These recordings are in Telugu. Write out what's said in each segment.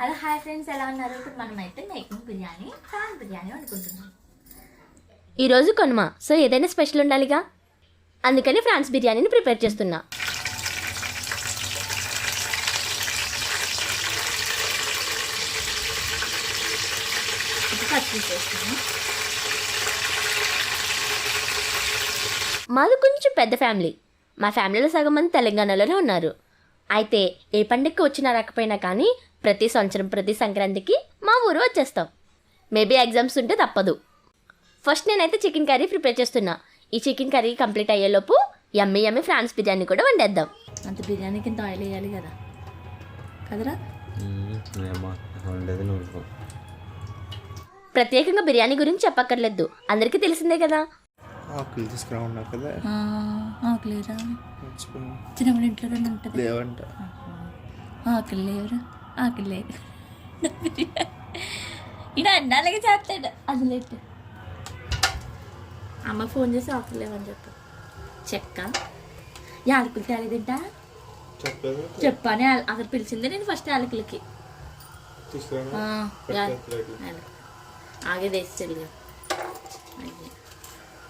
హలో హాయ్ ఫ్రెండ్స్ ఎలా ఉన్నారు? ఇప్పుడు మనం అయితే మేకింగ్ బిర్యానీ ప్రాన్ బిర్యానీ వండుకుంటున్నాం. ఈరోజు కొనుమ. సో ఏదైనా స్పెషల్ ఉండాలిగా? అందుకని ఫ్రాన్స్ బిర్యానీని ప్రిపేర్ చేస్తున్నా. మాది కొంచెం పెద్ద ఫ్యామిలీ. మా ఫ్యామిలీలో సగం మంది తెలంగాణలోనే ఉన్నారు. అయితే ఏ పండుగకి వచ్చినా రాకపోయినా కానీ ప్రతి సంవత్సరం ప్రతి సంక్రాంతికి మా ఊరు వచ్చేస్తాం. మేబీ ఎగ్జామ్స్ ఉంటే తప్పదు. ఫస్ట్ నేనైతే చికెన్ కర్రీ ప్రిపేర్ చేస్తున్నా. ఈ చికెన్ కర్రీ కంప్లీట్ అయ్యేలోపు యమ్మీ యమ్మీ ఫ్రాన్స్ బిర్యానీ కూడా వండేద్దాం. అంత బిర్యానీకి ఇంత ఆయిల్ వేయాలి కదా. కదరా? ప్రత్యేకంగా బిర్యానీ గురించి చెప్పక్కర్లేదు. అందరికీ తెలిసిందే కదా. ఆకులు తీసుకురా ఉన్నావు కదా ఆకులేరా చిన్నప్పుడు ఇంట్లో రెండు ఉంటుంది? లేవంట. ఆకులు లేవురా? ఆకులు లేవు. ఇలా అన్నాళ్ళకి చేస్తాడు. అది లేదు. అమ్మ ఫోన్ చేసి ఆకులు లేవని చెప్పు. చెక్క? యాలకులు తేలేదంటా చెప్పానే అక్కడ పిలిచిందే నేను ఫస్ట్ యాలకులకి తీసుకురా ఆ, యా-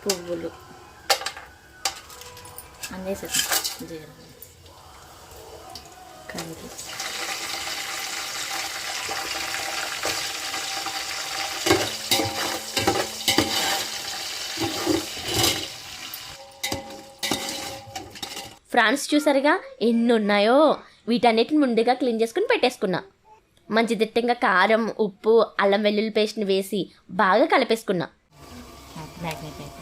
పువ్వులు. అన్నీ జీరా ఫ్రాన్స్ చూసారుగా? ఎన్ని ఉన్నాయో వీటన్నిటిని ముందుగా క్లీన్ చేసుకుని పెట్టేసుకున్నా. మంచి దిట్టంగా కారం ఉప్పు అల్లం వెల్లుల్లి పేస్ట్ని వేసి బాగా కలిపేసుకున్నా. మ్యాగ్నెట్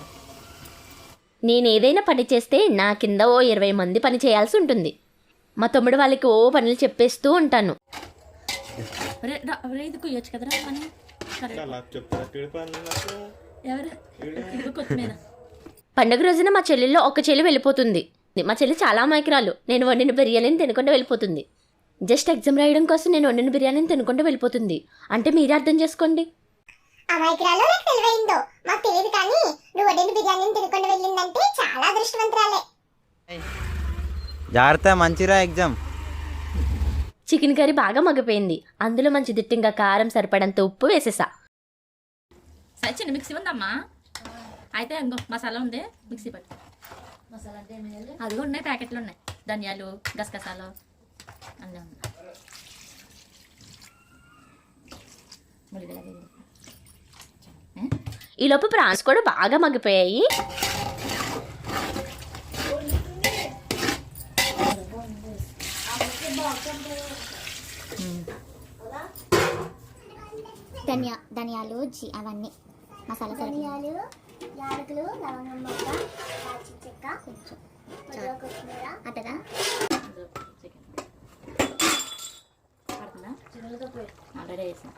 నేను ఏదైనా పని చేస్తే నా కింద ఓ ఇరవై మంది పని చేయాల్సి ఉంటుంది. మా తమ్ముడు వాళ్ళకి ఓ పనులు చెప్పేస్తూ ఉంటాను. పండుగ రోజున మా చెల్లెల్లో ఒక చెల్లి వెళ్ళిపోతుంది. మా చెల్లి చాలా అమాయకురాలు నేను వండిన బిర్యానీని తినకుండా వెళ్ళిపోతుంది. జస్ట్ ఎగ్జామ్ రాయడం కోసం నేను వండిన బిర్యానీని తినకుండా వెళ్ళిపోతుంది. అంటే మీరే అర్థం చేసుకోండి. అమాయకురాలో నాకు తెలివైందో. మాకు తెలియదు కానీ నువ్వు వడిన బిర్యానీని తినకుండా వెళ్ళిందంటే చాలా అదృష్టవంతురాలే. జాగ్రత్త మంచిరా ఎగ్జామ్. చికెన్ కర్రీ బాగా మగ్గిపోయింది. అందులో మంచి దిట్టంగా కారం సరిపడంత ఉప్పు వేసేసా. సరే చిన్న మిక్సీ ఉందమ్మా. అయితే మసాలా ఉంది. మిక్సీ పట్టు. మసాలా అంటే అది ఉన్నాయి ప్యాకెట్లు ఉన్నాయి. ధనియాలు గసగసాలు అన్నీ ఉన్నాయి? ఈలోపు ప్రాన్స్ కూడా బాగా మగ్గిపోయాయి. ధనియా ధనియాలు జీ అవన్నీ. మసాలా ధనియాలు యాలకులు లవంగం మొక్క చెక్క కొంచెం. కొత్తిమీర. ఆల్రెడీ వేసాం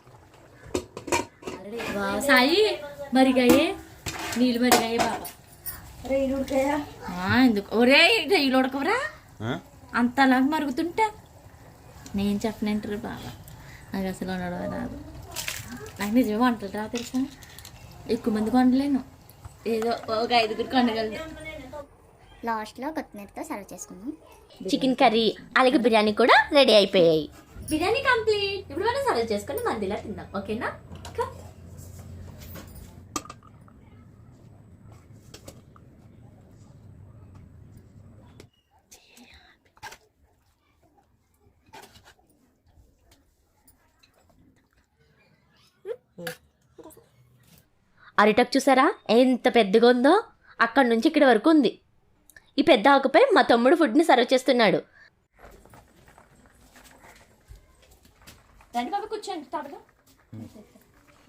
ఆల్రెడీ సాయి. మరిగాయే? నీళ్ళు మరిగాయే బాబా. ఆ, ఎందుకు? ఒరే రైలు ఉడకవరా అంతలాగా మరుగుతుంటే? నేను చెప్పనంటారు బాబా. నాకు అసలు ఉండడం రాదు నాకు నిజమే వంటలు రా తెలుసా? ఎక్కువ మంది వండలేను. ఏదో ఒక ఐదుగురు వండగలను. లాస్ట్లో కొత్తిమీరతో సర్వ్ చేసుకుందాం. చికెన్ కర్రీ అలాగే బిర్యానీ కూడా రెడీ అయిపోయాయి. బిర్యానీ కంప్లీట్. ఇప్పుడు మనం సర్వ్ చేసుకొని మందిలా తిందాం. ఓకేనా? అరిటక్ చూసారా? ఎంత పెద్దగా ఉందో అక్కడి నుంచి ఇక్కడి వరకు ఉంది. ఈ పెద్ద ఆకుపై మా తమ్ముడు ఫుడ్ని సర్వ్ చేస్తున్నాడు.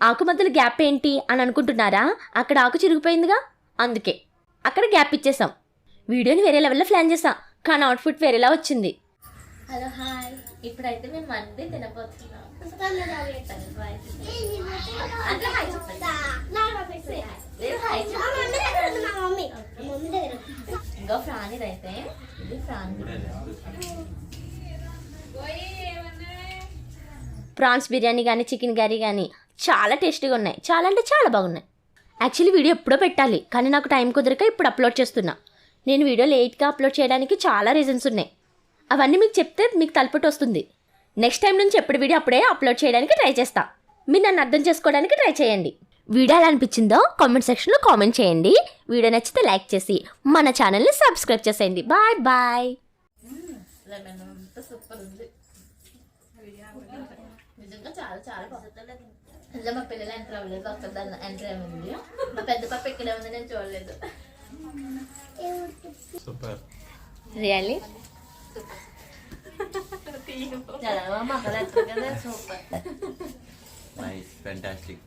ఆకు మధ్యలో గ్యాప్ ఏంటి అని అనుకుంటున్నారా? అక్కడ ఆకు చిరిగిపోయిందిగా? అందుకే. అక్కడ గ్యాప్ ఇచ్చేసాం. వీడియోని వేరే లెవెల్లో ప్లాన్ చేసాం కానీ అవుట్ఫుట్ వేరేలా వచ్చింది. హలో హాయ్ ఇప్పుడైతే మేము మంది తినబోతున్నాం. ఇంకో ఫ్రాన్ ఇదైతే. ఇది ఫ్రాన్. ప్రాన్స్ బిర్యానీ కానీ చికెన్ కర్రీ కానీ చాలా టేస్టీగా ఉన్నాయి. చాలా అంటే చాలా బాగున్నాయి. యాక్చువల్లీ వీడియో ఎప్పుడో పెట్టాలి కానీ నాకు టైం కుదరక ఇప్పుడు అప్లోడ్ చేస్తున్నా. నేను వీడియో లేట్గా అప్లోడ్ చేయడానికి చాలా రీజన్స్ ఉన్నాయి. అవన్నీ మీకు చెప్తే మీకు తలపటి వస్తుంది. నెక్స్ట్ టైం నుంచి ఎప్పుడు వీడియో అప్పుడే అప్లోడ్ చేయడానికి ట్రై చేస్తా. మీరు నన్ను అర్థం చేసుకోవడానికి ట్రై చేయండి. వీడియో ఎలా అనిపించిందో కామెంట్ సెక్షన్లో కామెంట్ చేయండి. వీడియో నచ్చితే లైక్ చేసి మన ఛానల్ని సబ్స్క్రైబ్ చేసేయండి. బాయ్ బాయ్ లెమన్ అంతా సూపర్ ఉంది నిజంగా చాలా చాలా బాగుంది ఇందులో మా పిల్లలు ఎంటర్ అవ్వలేదు ఒక్కదాన్ని ఎంటర్ అయింది మా పెద్ద పాప ఇక్కడే ఉంది నేను చూడలేదు. సూపర్ రియల్లీ చాలా మా మక్కలు కదా సూపర్ నైస్ ఫెంటాస్టిక్